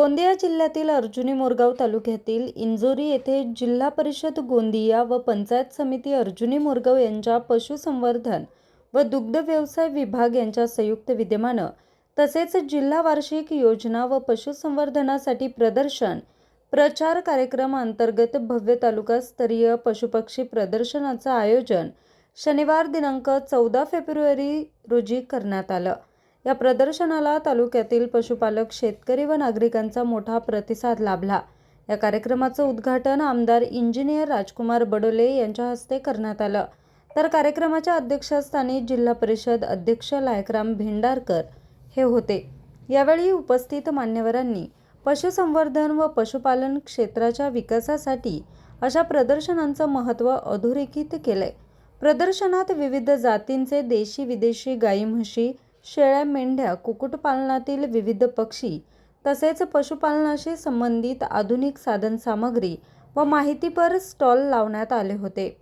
गोंदिया जिल्ह्यातील अर्जुनी मोरगाव तालुक्यातील इंजोरी येथे जिल्हा परिषद गोंदिया व पंचायत समिती अर्जुनी मोरगाव यांच्या पशुसंवर्धन व दुग्ध व्यवसाय विभाग यांच्या संयुक्त विद्यमानं तसेच जिल्हा वार्षिक योजना व पशुसंवर्धनासाठी प्रदर्शन प्रचार कार्यक्रम अंतर्गत भव्य तालुकास्तरीय पशुपक्षी प्रदर्शनाचं आयोजन शनिवार दिनांक चौदा फेब्रुवारी रोजी करण्यात आलं. या प्रदर्शनाला तालुक्यातील पशुपालक शेतकरी व नागरिकांचा मोठा प्रतिसाद लाभला. या कार्यक्रमाचं उद्घाटन आमदार इंजिनियर राजकुमार बडोले यांच्या हस्ते करण्यात आलं. तर कार्यक्रमाच्या अध्यक्षस्थानी जिल्हा परिषद अध्यक्ष लायकराम भेंडारकर हे होते. यावेळी उपस्थित मान्यवरांनी पशुसंवर्धन व पशुपालन क्षेत्राच्या विकासासाठी अशा प्रदर्शनांचं महत्त्व अधोरेखित केलंय. प्रदर्शनात विविध जातींचे देशी विदेशी गाई म्हशी शेळ्या मेंढ्या कुक्कुटपालनातील विविध पक्षी तसेच पशुपालनाशी संबंधित आधुनिक साधनसामग्री व माहितीपर स्टॉल लावण्यात आले होते.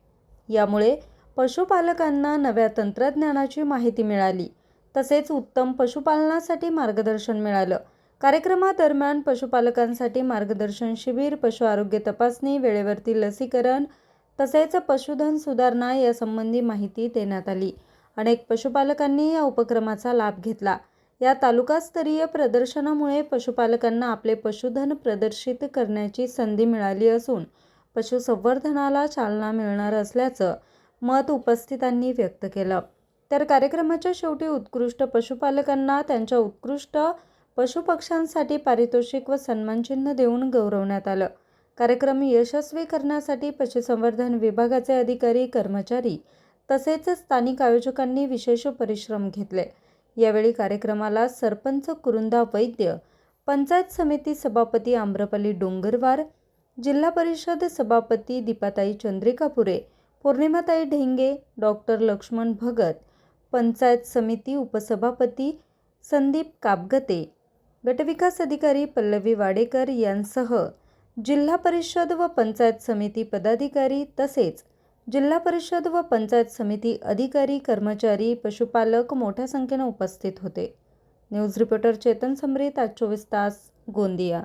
यामुळे पशुपालकांना नव्या तंत्रज्ञानाची माहिती मिळाली. तसेच उत्तम पशुपालनासाठी मार्गदर्शन मिळालं. कार्यक्रमादरम्यान पशुपालकांसाठी मार्गदर्शन शिबिर पशु आरोग्य तपासणी वेळेवरती लसीकरण तसेच पशुधन सुधारणा यासंबंधी माहिती देण्यात आली. अनेक पशुपालकांनी या उपक्रमाचा लाभ घेतला. या तालुकास्तरीय प्रदर्शनामुळे पशुपालकांना आपले पशुधन प्रदर्शित करण्याची संधी मिळाली असून पशुसंवर्धनाला चालना मिळणार असल्याचं मत उपस्थितांनी व्यक्त केलं. तर कार्यक्रमाच्या शेवटी उत्कृष्ट पशुपालकांना त्यांच्या उत्कृष्ट पशुपक्ष्यांसाठी पारितोषिक व सन्मानचिन्ह देऊन गौरवण्यात आलं. कार्यक्रम यशस्वी करण्यासाठी पशुसंवर्धन विभागाचे अधिकारी कर्मचारी तसेच स्थानिक आयोजकांनी विशेष परिश्रम घेतले. यावेळी कार्यक्रमाला सरपंच कुरुंदा वैद्य पंचायत समिती सभापती आम्रपाली डोंगरवार जिल्हा परिषद सभापती दीपाताई चंद्रिकापुरे पौर्णिमाताई ढेंगे डॉक्टर लक्ष्मण भगत पंचायत समिती उपसभापती संदीप कापगते गटविकास अधिकारी पल्लवी वाडेकर यांसह जिल्हा परिषद व पंचायत समिती पदाधिकारी तसेच जिल्हा परिषद व पंचायत समिती अधिकारी कर्मचारी पशुपालक मोठ्या संख्येनं उपस्थित होते. न्यूज रिपोर्टर चेतन समरीत आज चोवीस तास गोंदिया.